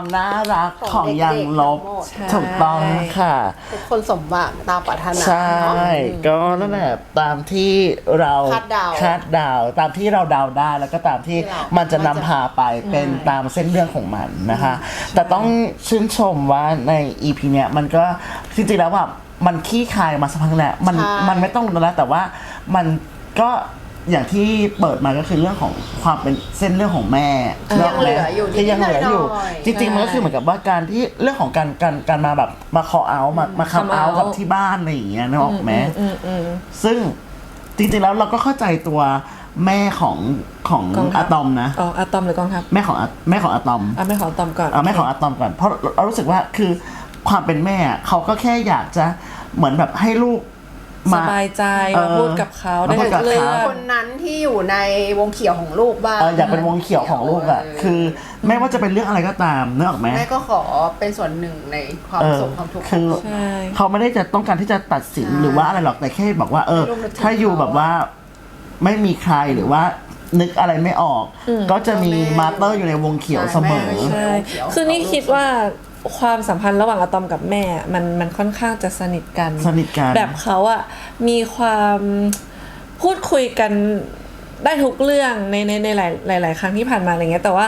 ความน่ารักของของยังลบเด็กๆทั้งหมด ใช่ ถูกต้องค่ะ ทุกคนสมหวังตามปรารถนาใช่ เนาะ ก็นั่นแหละตามที่เราคาดเดาคาดเดาตามที่เราเดาได้แล้วก็ตามที่ที่เรามันจะนำพาไปเป็นตามเส้นเรื่องของมันนะคะ แต่ต้องชื่นชมว่าใน EP เนี้ยมันก็จริงๆแล้วว่ามันขี้คายมาสักพักแหละมันใช่ มันไม่ต้องรู้แล้วแต่ว่ามันก็ อย่างที่เปิดมาก็คือเรื่องของความเป็นเส้นเรื่องของแม่ที่ยังเหลืออยู่ที่ยังเหลืออยู่นิดๆหน่อยๆจริงๆมันก็คือเหมือนกับว่าการที่เรื่องของการการการมาแบบมาคอเอามามาคัม come เอา out กับที่บ้านอะไรอย่างเงี้ยนึกออกไหมอืมอืมซึ่งจริงๆแล้วเราก็เข้าใจตัวแม่ของของกองทัอะพตอมนะอ๋ออะตอมหรือกองทัพแม่ของอะแม่ของอะตอมอะไม่ขออะตอมก่อนเอาแม่ของอะตอมก่อนเพราะเรารู้สึกว่าคือความเป็นแม่อะเขาก็แค่อยากจะเหมือนแบบให้ลูก สมาบายใจเออมาพูดกับเขามาได้พูดกับเรื่อเขางคนนั้นที่อยู่ในวงเขียวของลูกบ้างเอออยากเป็นวงเขียวของลูกอะเคือไม่ว่าจะเป็นเรื่องอะไรก็ตามนึกออกไหมแม่ก็ขอเป็นส่วนหนึ่งในความเออสุขความทุกข์ขคืองอลูกใช่เขาไม่ได้จะต้องการที่จะตัดสินใช่หรือว่าอะไรหรอกแต่แค่บอกว่า เออให้ลูกนึกถึงถ้าอยู่เขาแบบว่าไม่มีใครหรือว่านึกอะไรไม่ออก ก็จะมีแม่มาสเตอร์อยู่ในวงเขียวเสมอแม่ก็อยู่ใช่เขียวคือนี่คิดว่า ความสัมพันธ์ระหว่างอะตอมกับแม่มันมันค่อนข้างจะสนิทกัน สนิทกัน แบบเขาอะมีความพูดคุยกัน ได้ทุกเรื่องในในในหลายหลายหลายครั้งที่ผ่านมาอะไรเงี้ยแต่ว่า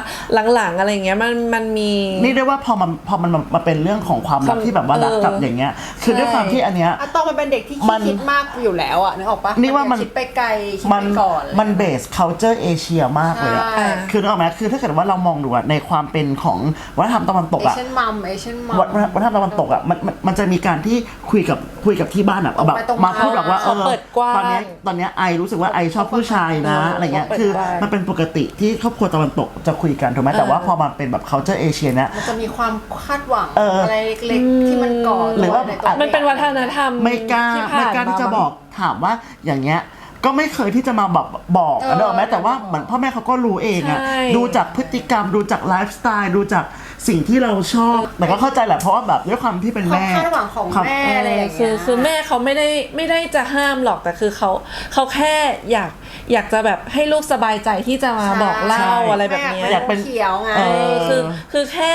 หลังๆอะไรเงี้ยมันมันมี นี่ได้ว่าพอมันพอมันมาเป็นเรื่องของความรักความที่แบบว่ารักกับเอออย่างเงี้ย คือด้วยความที่อันเนี้ยอะตอมมันเป็นเด็กที่มัคิดนคิดมากอยู่แล้วอะนึกออกปะนี่ว่ามันคิดไปไกลคิดมัไปนก่อนมันเบส culture เอเชียมากเลยอะใช่คือนึกออกไหมคือถ้าเกิดว่าเรามองดูอะในความเป็นของวัฒนธรรมตะวันตกเออะเชียนมัมเอเชียนมัมวัฒนวัฒนธรรมตะวันตกอะมันมันมันจะมีการที่คุยกับ คุยกับที่บ้านอะเอาแบบตรงไปตรงมามาพูดแบบว่าเอเขาอเปิดกว้างตอนเนี้ยตอนเนี้ยไอรู้สึกว่าไอชอบผู้ชายนะเอออะไรเงี้ยเขาเปิดคือกว้างมันเป็นปกติที่ครอบครัวตะวันตกจะคุยกันถูกไหมแต่ว่าพอมันเป็นแบบ culture เอเชียเนี่ยมันจะมีความคาดหวังเออออะไรเล็กๆที่มันก่อหรือว่าในตัวมันเป็นวัฒนธรรมไม่กล้าที่ไม่ผ่านกล้าที่จะมาบอกถามว่าอย่างเงี้ยก็ไม่เคยที่จะมาแบบบอกเอออันนี้ออกไหมแต่ว่าเหมือนพ่อแม่เขาก็รู้เองอะใช่ดูจากพฤติกรรมดูจากไลฟ์สไตล์ดูจาก สิ่งที่เราชอบ แต่ก็เข้าใจแหละเพราะว่าแบบด้วยความที่เป็นความแม่ คาดหวังของความแม่อะไรอย่างคืเงี้อยคือแม่เขาไม่ได้ไม่ได้จะห้ามหรอกแต่คือเขาเขาแค่อยากอยากจะแบบให้ลูกสบายใจที่จะมาบอกเล่าใช่อะไรแบบเนี้ย อยากเป็น เขียวไง เอเออคือคือแค่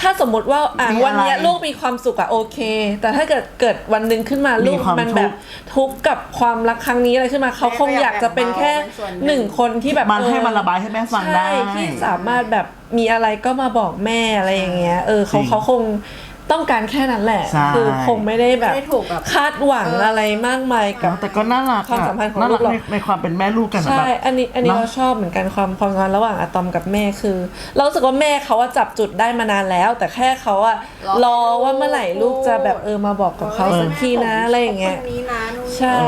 ถ้าสมมติว่าอะมีวันเนี้ยอะไรลูกมีความสุขอะโอเค แต่ถ้าเกิดเกิดวันหนึ่งขึ้นมาลูกมีความมันแบบทุกข์กับความรักครั้งนี้อะไรขึ้นมาเขาคงอยากจะเป็นแค่หนึ่งคนที่แบบมันเออให้มันระบายให้แม่ฟังได้ ใช่ที่สามารถแบบมีอะไรก็มาบอกแม่อะไรอย่างเงี้ยเออเขาจริง เขาคง ต้องการแค่นั้นแหละ ใช่ คือคงไม่ได้แบบไม่ได้ถูกแบบ คาดหวังเออออะไรมากมายกับ แต่ก็น่ารักความสัมพันธ์ของน่ารักลูกเรา ในในความเป็นแม่ลูกกันอะใช่ แบบ อันนี้อันนี้เนอะเราชอบเหมือนกันความความสัมพันธ์ระหว่างอะตอมกับแม่คือ เรารู้สึกว่าแม่เขาอะจับจุดได้มานานแล้ว แต่แค่เขาอะรรออว่าเมื่อไหร่ลูกจะแบบเออมาบอกกับเขาสักทีนะอะไรอย่างเงี้ย คนนี้นะนู่นนี่ใช่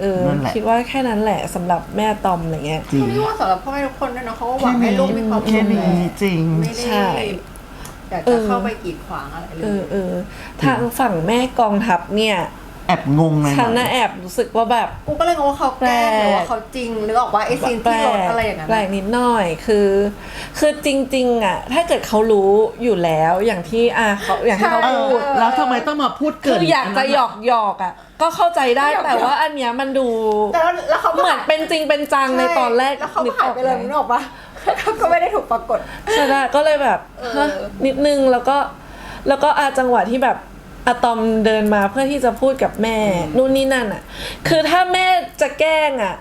เออนั่นแหละ คิดว่าแค่นั้นแหละสำหรับแม่ตอมอะไรเงี้ย จริงคนนี้ว่าสำหรับพ่อแม่ทุกคนด้วยนะเขาก็หวังให้ลูกมีความสุแค่ขนี้จริง ไม่ได้ใช่อยากเอจะอเข้าไปกีดขวางอะไรเลเอยอเออทางฝั่งแม่กองทัพเนี่ยแอบงงเลยฉันน่ะแอบรู้สึกว่าแบบ กูก็เลยงงว่าเขาแกล้งหรือว่าเขาจริงหรือออกว่าไอ้ซีนที่รถอะไรอย่างนั้นแปลกนิดหน่อยคือ คือจริง ๆ อะ ถ้าเกิดเขารู้อยู่แล้วอย่างที่อะเขาอย่างที่เขาเอพูอดแล้วทำไมต้องมาพูดเกิคืนออยากจะหยอกหยอกๆอะ ก็เข้าใจได้แต่ว่าอันเนี้ยมันดูแต่แล้วแล้วเขาก็เหมือนเป็นจริงเป็นจังในตอนแรกแล้วเขาก็หายไปเลยนึมึกงออออกกปะเขา ก็ไม่ได้ถูกปรากฏ ใช่ได้ก็เลยแบบเออฮะนิดนึงแล้วก็แล้วก็อาจังหวะที่แบบอะตอมเดินมาเพื่อที่จะพูดกับแม่ นู่นนี่นั่นอะ คือถ้าแม่จะแกล้งอะ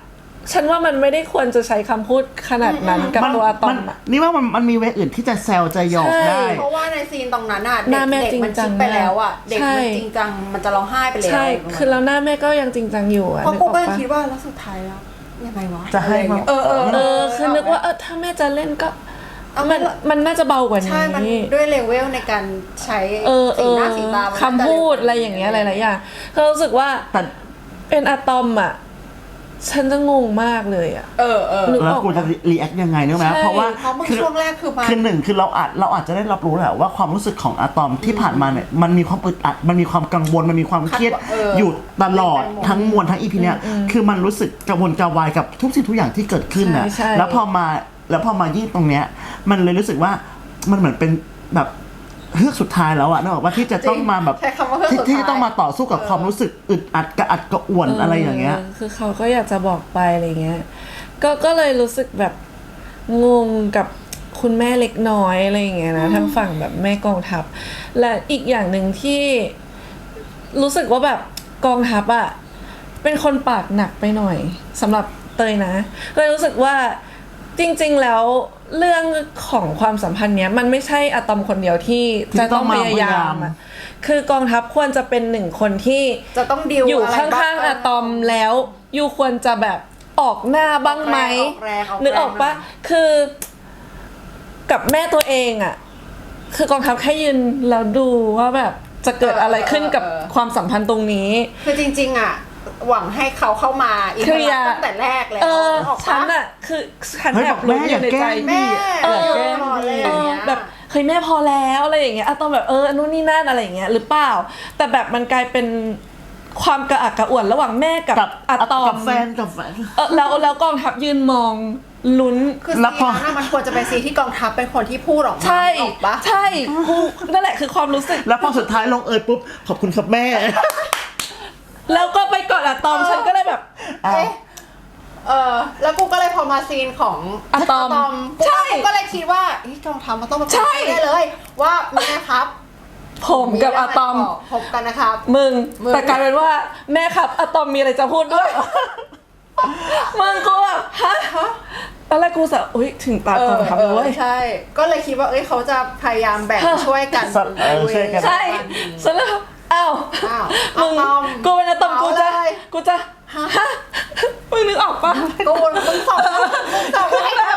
ฉันว่ามันไม่ได้ควรจะใช้คำพูดขนาดนั้นกับมันตัวอะตอมันมอะ นี่ว่ามันมันมีเวอื่นที่จะแซวจะหยอกใช่ได้เพราะว่าในซีนตรงนั้นอะหเด็น้ากแม่เด็กจริงมันจัคิงดไปแล้วอะ เด็กใช่ มันจริงจังมันจะร้องไห้ไปแล้วใช่ คือแล้วหน้าแม่ก็ยังจริงจังอยู่อะเพราะนึกกูออกก็เลยปะ คิดว่าแล้วสุดท้ายแล้ว ยังไงวะจะให้มา เออเออเออคือนึกว่าเออถ้าแม่จะเล่นก็เอามัมันนมันน่าจะเบากว่าใช่มันนี้ด้วยเลเวลในการใช้เออเอสีอหน้าสีตามันคำพูดอะไรอย่างเงี้ยหลายๆอย่างก็รู้สึกว่าแต่ เป็นอะตอมอะ ฉันจะงงมากเลยอะ เออเออนึกแล้วออกกูจะรีแอคยังไงนึกไหมใช่ เพราะว่าเพราะเมื่อคือช่วงแรกคือมันคือหนึ่งคือเราอาจเราอาจจะได้รับรู้แหละว่าความรู้สึกของอะตอมที่ผ่านมาเนี่ยมันมีความอึดอัดมันมีความกังวลมันมีความเครียดเอออยู่ตลอดเป็นไปหมด ทั้งมวลทั้งอีพีเนี่ยคือมันรู้สึกกระวนกระวายกับทุกสิ่งทุกอย่างที่เกิดขึ้นน่ะใช่ใช่ แล้วพอมาแล้วพอมายิ่งตรงเนี้ยมันเลยรู้สึกว่ามันเหมือนเป็นแบบ เฮือกสุดท้ายแล้วอะนึกออกว่าที่จะต้องมาแบบใช้คำว่าเฮือกที่สุดที่ท้ายต้องมาต่อสู้กับความรู้สึกอึดอัดกระอัดกระอ่วนอะไรอย่างเงี้ย คือเขาก็อยากจะบอกไปอะไรเงี้ย ก็ก็เลยรู้สึกแบบงงกับคคุณแม่เล็กน้อยอะไรอย่างเงี้ยนะทางฝั่งแบบแม่กองทัพ และอีกอย่างหนึ่งที่รู้สึกว่าแบบกองทัพอะเป็นคนปากหนักไปหน่อยสำหรับเตยนะก็เลยรู้สึกว่าจริง ๆ แล้ว เรื่องของความสัมพันธ์เนี้ยมันไม่ใช่อะตอมคนเดียวที่จะต้องพยายามอะคือกองทัพควรจะเป็นหนึ่งคนที่จะต้องดิวอยู่ะไรข้างบ้ๆอะตอมแล้วยูควรจะแบบออกหน้าบ้างไหมออกแรงออกแรงนึกออกปะหน่อยคือ กับแม่ตัวเองอะคือกองทัพแค่ยืนแล้วดูว่าแบบจะเกิดอะไรขึ้นกับความสัมพันธ์ตรงนี้ คือจริงๆอะ หวังให้เขาเข้ามาอินเคเตอลียร์ร์ตั้งแต่แรกแล้วเออนึกออกฉัปะนอะคือฉันเฮ้ยแอบอกบลุ้แม่นออย่ายู่ในแกใจล้งแม่เออแกล้งอะไรอเอย่างอเงี้ย แบบเฮ้ยแม่พอแล้วอะไรอย่างเงี้ยอะตอมแบบเออนู่นนี่นั่นอะไรอย่างเงี้ยหรือเปล่า แต่แบบมันกลายเป็นความกระอักกระอ่วนระหว่างแม่กับกับอะตอมกับแฟนกับแฟน เออแล้วแล้วกองทัพยืนมองลุ้น คือแล้ซีวพอ นั้นอะมันควรจะเป็นซีนที่กองทัพเป็นคนที่พูดออกมาใช่นึกออกปะ ใช่กูนั่นแหละคือความรู้สึก แล้วพอสุดท้ายลงเอยปุ๊บ ขอบคุณครับแม่ แล้วก็ไปกอดอะตอมฉันก็เลยแบบอ้าวเอ๊ะเออแล้วกูก็เลยพอมาซีนของอะตอมกูใช่ กูก็เลยคิดว่าเฮ้ยกองทัพมันต้องมาใช่พูดได้เลย ว่าแม่ครับผมกับอะตอมพบกันนะครับมึงมึง แต่กลายเป็นว่าแม่ครับอะตอมมีอะไรจะพูดด้วย มึงกูแบบฮะตอนแรกกูสะอุ้ยถึงตากองทัพเอเลอยเว้ยใช่ ก็เลยคิดว่าเอ้ยเขาจะพยายามแบ่งเออช่วยกันสัตว์เออช่วยกันใช่สรุป อ้าวอ้าวมึงอะตอมกูเป็นอะตอมกูจะเอาเลย กูจะฮะมึงนึกออกปะกูมึงส่งมึงส่งมาให้กู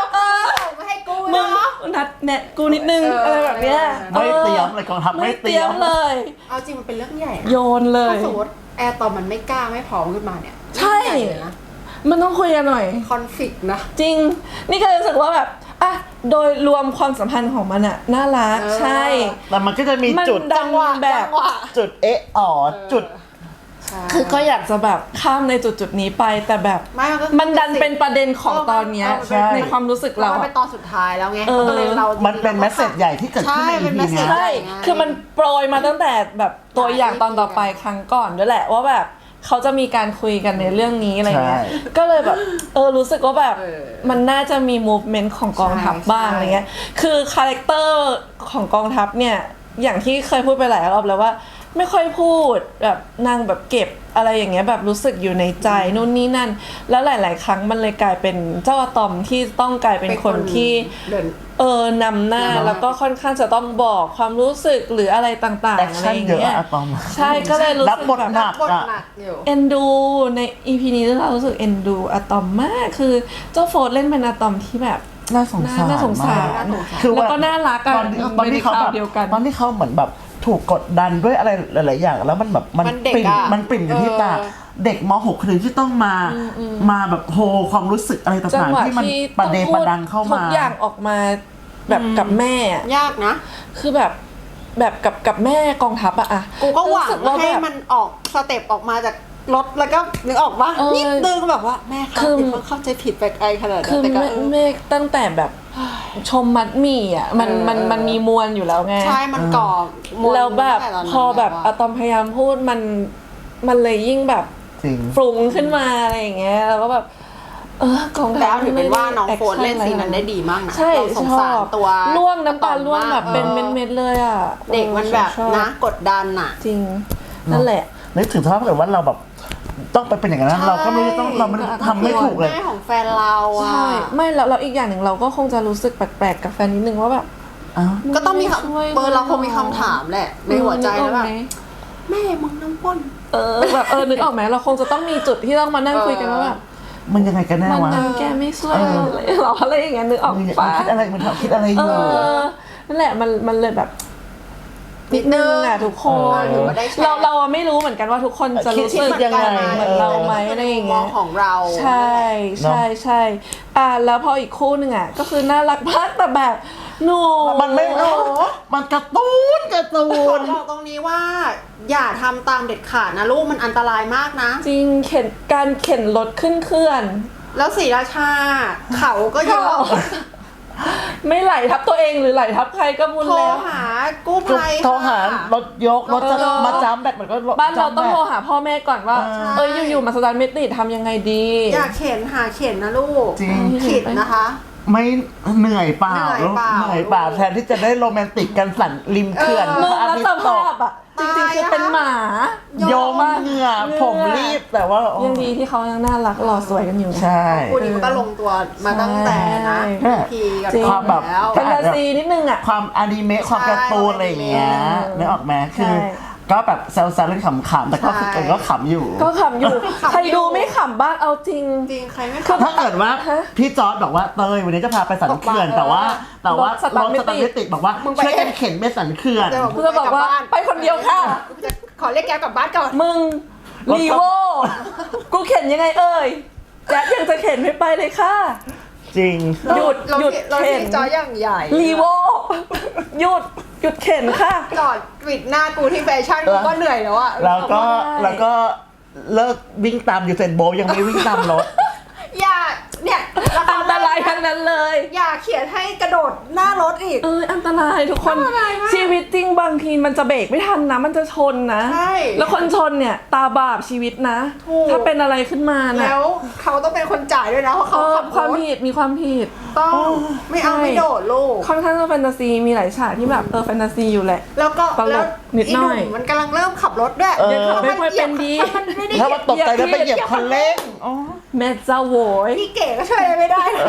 ส่งมาให้กูมึงเนาะ นัดแนะกูนิดนึงเอออ อะไรแบบเนี้ยไม่เตรียมเลยกองทัพไม่ไม่เตเตรีรียยมมเลย เอาจริงมันเป็นเรื่องใหญ่นะโยนเลถ้าย สมมติแอร์ตอมมันไม่กล้าไม่พร้อมขึ้นมาเนี่ยใช่ เรื่องญ่เลยนะมันต้องคุยกันหน่อย คอนฟ lict นะ จริง นี่ก็เลยรู้สึกว่าแบบ อะโดยรวมความสัมพันธ์ของมันอะน่ารักเออ ใช่ แต่มันก็จะมีมันจุดดังแบบ จังหวะ จุดเอ๊ะอ๋อจุด ใช่คือก็อยากจะแบบข้ามในจุดจุดๆนี้ไปแต่แบบไม่มันก็มันดันเป็นประเด็นของตอนเนี้ยใช่ ในความรู้สึกเรามันอะ เป็นตอนสุดท้ายแล้วไงเออ ก็เลยเรามันเป็นแมสเซจใหญ่ที่เกิดขึ้นในใช่เป็น EP เนี้ย message ใช่ไงคือมันโปรยมาตั้งแต่แบบตัวอย่างตอนต่อไปครั้งก่อนด้วยแหละว่าแบบ เขาจะมีการคุยกันในเรื่องนี้อะไรเงี้ย ใช่ ก็เลยแบบเออรู้สึกว่าแบบเออมันน่าจะมี movement ของกองทัพใช่บ้างใช่ อะไรเงี้ย คือคาแรคเตอร์ของกองทัพเนี่ย อย่างที่เคยพูดไปหลายรอบแล้วว่า ไม่ค่อยพูดแบบนางแบบเก็บอะไรอย่างเงี้ยแบบรู้สึกอยู่ในใจนู่นนี่นั่น แล้วหลาย ๆ ครั้งมันเลยกลายเป็นเจ้าอะตอมที่ต้องกลายเป็นคนที่ เดิน เออนำหน้านำหน้าแล้วก็ค่อนข้างจะต้องบอกความรู้สึกหรืออะไรต่างแอๆคอะไรชั่นอย่างเยอะเงี้ยอะตอม ใช่ก็เลยรู้รัสึบกบทแบบ หนัก บทอะหนักอยู่ เอ็นดูในอีพีนี้เรารู้สึกเอ็นดูอะตอมมากคือเจ้าโฟร์เล่นเป็นอะตอมที่แบบ น่าสงสารน่าสงสาร มากน่าสงสารคือแล้วว่าก็น่ารักอะตอนที่ตอนที่เขาในแบคราวบเดียวกัน ตอนที่เขาเหมือนแบบ ถูกกดดันด้วยอะไรหลาย ๆ อย่าง แล้วมันแบบมันมันเด็กปิ่มอะมันปิ่มอยู่ที่ตาเออเด็กม .6 คนหนึ่งที่ต้องมามาแบบโฮความรู้สึกอะไรจังต่างหวะๆที่มันที่ประเดต้องปพูระดดังเข้าทุมากอย่างออกมาแบบกับแม่อะยากนะ คือแบบแบบกับกับแม่กองทัพอะอะกูก็หวังรู้สึว่าให้แบบ มันออกสเต็ปออกมาจากรถแล้วก็นึกออกว่าเออนิดนึงแบบว่าแม่ครับคืออย่าเพิ่งเข้าใจผิดไปไกลขนาดนั้คืนอแต่ก็แม่เออแม่ตั้งแต่แบบ ชมมัดหมี่อะมันเออมันเออมันมีมวลอยู่แล้วไงใช่มันก่อมวลแล้วแบบตั้งต่ตนนั้นพอแบบล้วอะตอมพยายามพูดมันมันเลยยิ่งแบบจริงปรุงขึ้นมาอะไรอย่างเงี้ยแล้วก็แบบ เออกองแต่ทัพเอาถือเป็นว่าน้องไม่ได้โฟนเล่น action ซีนนั้นได้ดีมากนะใช่เราสงชสาอรบตัวร่วงน้ำตาอะตอมร่วงแบบเป็นออเม็ดๆเลยอะเด็กมันแบบชอบนะกดดันอะ จริง นั่นแหละ นึกถึงถ้าเกิดว่าเราแบบ ต้องไปเป็นอย่างนั้นเราก็ไม่ได้ต้องเราไม่ได้ทำไม่ถูกเลย แม่ของแฟนเราอะใช่ไม่แล้วเราอีกอย่างหนึ่งเราก็คงจะรู้สึกแปลกๆกับแฟนนิดนึงว่าแบบอ้าว ก็ต้องมีคช่วยำเบอร์เราคงมีคำถามแหละ ในหัวใจแล้วแบบนึกออกไหมแม่มึงน้ำพ่น เออแบบเออนึกออกไหมเราคงจะต้องมีจุดที่ต้องมานั่งคุยกันว่าแบบมันยังไงกันแน่มันวะยังแกไม่ช่วยเออเลยเหรออะไรอย่างเงี้ยนึกออกมึงปะคิดอะไรมึงคิดอะไรอเอยู่อนั่นแหละมันมันเลยแบบ นิดนึงอะทุกคนเออถือว่าได้แชร์ เราเราอะไม่รู้เหมือนกันว่าทุกคนจะรู้สึกคิดยังไง เหมือนเราไหมอะไรอย่างเงี้ยมุมมของเรา ใช่ใช่ใช่อะแล้วพออีกคู่หนึ่งอะก็คือน่ารักมากแต่แบบหนูมันไม่โอ้มันการะตูนการ์ตูขอนบอกตรงนี้ว่า อย่าทำตามเด็ดขาดนะลูกมันอันตรายมากนะ จริงเข็นการเข็นรถขึ้นเคลื่อน แล้วศรีราชา เขาก็เยอะ ไม่ไหลทับตัวเองหรือไหลทับใครก็บุญโทรแล้ว หากู้ภัยโทรหาค่ะ รถยกรถจะเออ มาจ้ำแบตเหมือนก็บ้านเราต้องโทรจำแบตหาพ่อแม่ก่อนว่าเออเอ้ยอยู่ๆมาสตาร์ทไม่ติดทำยังไงดี อย่าเข็นหาเข็นนะลูกจริงผิดนะคะ ไม่เหนื่อยเปล่าเหนื่อยเปล่าเหนื่อยเปล่า แทนที่จะได้โรแมนติกกันสันริมเขื่อนเออมึงพระอาแล้วทิตสย์ตภากพอะจริงๆ คือเป็นหมาโยมเหงื่อผมรีบแต่ว่าโอ้ยังดีที่เขายังน่ารักหล่อสวยกันอยู่ใช่คู่นี้มันก็ลงตัวมาตั้งแต่นะใช่พีกับจริงความแบบแล้วแฟนตาซีนิดนึงอะความอนิเมะความการ์ตูนอะไรอย่างเงี้ยใช่นึกออกไหมคือใช่ ก็แบบแซวๆเล่นขำๆแต่ก็ใช่ ก็ขำอยู่ ก็ขำอยู่ขำอยู่ ใครดูไม่ขำบ้างเอาจริง จริง ใครไม่คือขับ ถ้าเกิดว่าฮะพี่จอร์ดบอกว่าเตยวันนี้จะพาไปสันเขื่อนบอกว่าแต่ว่า แต่ว่ารถสตาร์ทรถไม่สตาร์ทติดไม่ติดบอกว่ามึงไป ช่วยกันเข็นไปสันเขื่อน จะกูจะบอกว่าไปคนเดียวค่ะ จะขอเรียกแกกลับบ้านก่อน มึงรถรีโว กูเข็นยังไงเอ่ยแจ๊ดยังจะเข็นไม่ไปเลยค่ะ จริง หยุดเราหยุดเราเข็น ที่จออย่างใหญ่รีโวหยุดหยุดเข็นค่ะ จอดปิดหน้ากูที่แฟชั่นกูก็เหนื่อยแล้วอะแล้วก็ได้ แล้วก็เลิกวิ่งตามยูเซนโบลต์ยังไม่วิ่งตามรถ อย่า เนี่ยละคอันตรายทั้งนั้นเลย อย่าเขียนให้กระโดดหน้ารถอีก เอออันตรายทุกคน อันตรายมากชีวิตจริงบางทีมันจะเบรกไม่ทันนะ มันจะชนนะ ใช่แล้วคนชนเนี่ยตาบาปชีวิตนะ ถูก ถ้าเป็นอะไรขึ้นมานะแล้วเขาต้องเป็นคนจ่ายด้วยนะเพราะเอเขาอขับความรถผิดมีความผิด ต้อง ไม่เอาใช่ ไม่โดดลูก ค่อนข้างจะแฟนตาซีมีหลายฉากที่แบบเออแฟนตาซีอยู่แหละ แล้วก็ตลกแล้วนิดหน่อย มันกำลังเริ่มขับรถด้วยเออดี๋ยวไม่ค่อยเป็นดี มันไม่ได้ถ้ามันตกใจแล้วไปเหยียบคันเร่งอ๋อ แม่เจ้าโวยพี่เก๋ก็ช่วยอะไรไม่ได้นะ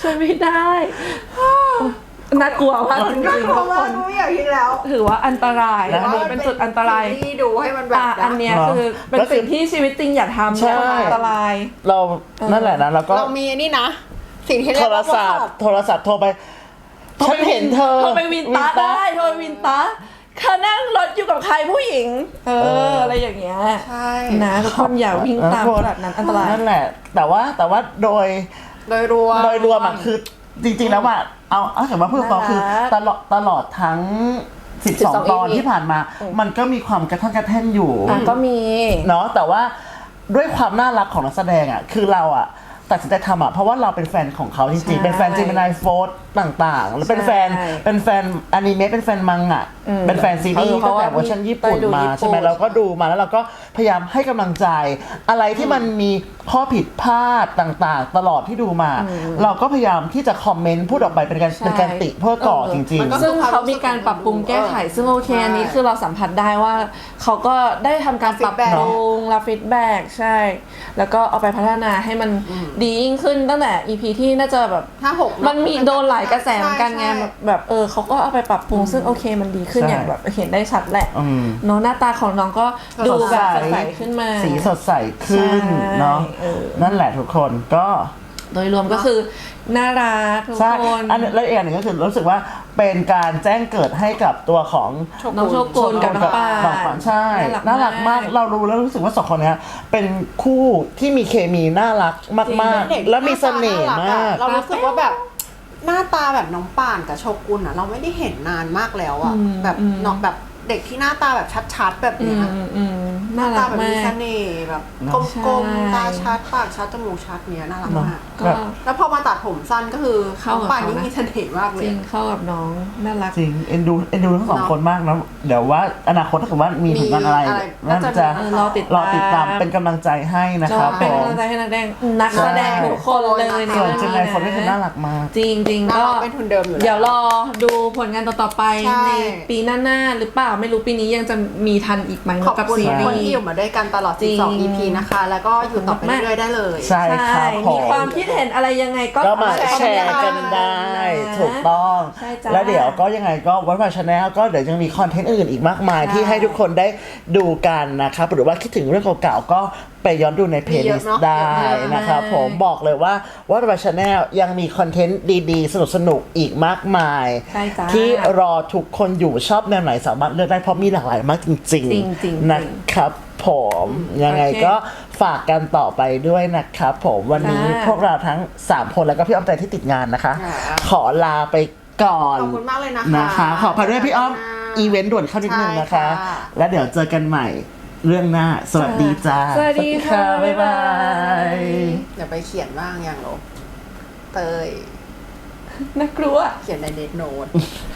ช่วยไม่ได้น่ากลัวมากจริงน่าๆกลัวทุกคมากนไม่อยากคิดแล้วถือว่าอันตรายนะอันนี้เป็นจุดอันตรายที่ดูให้มันแบบอะอันเนี้ยเหรอคือเป็นก็คือสิ่งที่ชีวิตจริงอย่าทำใช่เนี่ยอันตราย เรานั่นแหละนะแล้วก็เรามีนี่นะ สิ่งที่เรีโทยกรว่าศัพท์ขับโทรศัพท์โทรไปฉันเห็นเธอโทรไปวินตาได้โทรไปวินตา เธอนั่งรถอยู่กับใครผู้หญิงเอเออออ อะไรอย่างเงี้ยใช่ นะทุกคนอย่าวิ่งตามแบบนั้นอันตราย นั่นแหละ แต่ว่าแต่ว่าโดยโดยรวม โดยรวมอะคือจริงๆแล้วอะเอาเอาแต่ว่าพูดตรงๆคือน่ารักตลอดตลอดทั้ง 12 12ตอน EP ที่ผ่านมา มันก็มีความกระท่อนกระแท่นอยู่ อะก็มี เนาะแต่ว่าด้วยความน่ารักของนักแสดงอะ คือเราอะ ตัดสินใจทำอะเพราะว่าเราเป็นแฟนของเขาจริงใช่ๆ เป็นแฟนจิมินายโฟร์ต่างๆ แล้วเป็นแฟนใช่เป็นแฟนอนิเมะเป็นแฟนมังอะอืมเป็นแฟนซีรีส์เพตั้ราะงว่าแต่เวอร์ชันญี่ปุ่นได้ดูมาญี่ปุ่นใช่ไหมเราก็ดูมาแล้วเราก็พยายามให้กำลังใจ อะไรที่มันมีข้อผิดพลาดต่างๆ ตลอดที่ดูมา เราก็พยายามที่จะคอมเมนต์พูดออกไปเป็นการใช่ เป็นการติเพื่อก่อเออ จริง มันก็ ซึ่งเขามีการปรับปรุงแก้ไข ซึ่งโอเคอันนี้คือเราสัมผัสได้ว่าเขาก็ได้ทำการปรับปรุงรับฟีดแบ็กใช่ แล้วก็เอาไปพัฒนาให้มันดียิ่งขึ้นตั้งแต่ EP ที่น่าจะแบบ ห้าหกมันมีโดนหลายกระแสเหมือนกันไงใช่ แบบแบบเออเขาก็เอาไปปรับปรุงซึ่งโอเคมันดีขึ้นใช่ อย่างแบบเห็นได้ชัดแหละอืม เนาะหน้าตาของน้องก็ดูสดแบใสบสดใสขึ้นมา สีสดใสขึ้นใช่เนาะเออ นั่นแหละทุกคนก็ โดยรวมก็คือน่ารักทุกใช่คนอันนี้แล้วอีกอย่างหนึ่งก็คือรู้สึกว่าเป็นการแจ้งเกิดให้กับตัวของน้องโชกุนกับน้องปานน้องปานใช่น่ารักมากเรารู้แล้วรู้สึกว่าสองคนเนี้ยเป็นคู่ที่มีเคมีน่ารักมากเป็นเด็กๆแล้วมีเสน่ห์หน้ตมากอะเรารู้สึกว่าแบบหน้าตาแบบน้องป่านกับโชกุนอะเราไม่ได้เห็นนานมากแล้วอะอืมแบบอืมเนาะแบบ เด็กที่หน้าตาแบบชัดๆ แบบอืเนี้ยมอืมหน่าน้ารัตากแบบมามีเสก น่ห์แบบเนกอะลมใช่ ๆตาชัดปากชัดจมูกชัดเนี้ยน่ารักเนอะมากก็ แบบแล้วพอมาตัดผมสั้นก็คือเข้าน้องกับป่านเขานี่นะ มีเสน่ห์มากเลจริยงเข้ากับน้องน่ารัก จริงเอ็นดูเอ็นดูทั้งสองเนอะ คนมากนะเดี๋ยวว่าอนาคตถ้าเกิดว่ามีผลงานอะไรมีอะไรน่าก็จะจะ เออรอติดตามรอติดตามเป็นกำลังใจให้นะครับเป็นผมกำลังใจให้นักแสดงนักแสดงทุกคนเลยในส่วนเรื่องเจมินี้นายโฟร์นี่คือน่ารักมาก จริงจริงๆน่าก็ รักเป็นทุนเดิมอยู่แล้ว เดี๋ยวรอดูผลงานต่อๆไปใช่ ในปีหน้าๆหรือเปล่าไม่รู้ปีนี้ยังจะมีทันอีกไหมขอบกับคุณซีทุกรีคนที่อส์ยู่มาด้วยกันตลอด จริง 12 EP นะคะ แล้วก็อยู่ต่อไปเรื่อยๆได้เลย ใช่ครับผมมีความคิดเห็นอะไรยังไงก็ก็มาสรถแชร์กันได้ นะ ถูกต้อง ใช่จ้ะแล้วเดี๋ยวก็ยังไงก็วัดวาชาแนลก็เดี๋ยวยังมีคอนเทนต์อื่นอีกมากมายใช่ที่ให้ทุกคนได้ดูกันนะครับ หรือว่าคิดถึงเรื่องเก่าๆก็ ไปย้อนดูในเพลย์ลิสมีเยอะต์เนอะได้เยอะมากนะครับผมบอกเลยว่าวัดวาชาแนลยังมีคอนเทนต์ดีๆ สนุกๆอีกมากมายใช่จ้ะที่รอทุกคนอยู่ชอบแนวไหนสามารถเลือกได้เพราะมีหลากหลายมากจริงจริงๆๆนะครับผมยังไงโอเคก็ฝากกันต่อไปด้วยนะครับผมวันนี้จ้าพวกเราทั้ง 3 คนแล้วก็พี่อ้อมใจที่ติดงานนะคะค่ะขอลาไปก่อน ขอบคุณมากเลยนะคะนะคะ ขออภัยด้วยพี่อ้อมอีเวนต์ด่วนเข้านิดนึงนะคะใช่ค่ะแล้วเดี๋ยวเจอกันใหม่ เรื่องหน้า สวัสดีจ้าสวัสดีค่ะ บ๊ายบายเดี๋ยวไปเขียนบ้างอย่างหรอเตย น่ากลัว เขียนในเดทโน้ต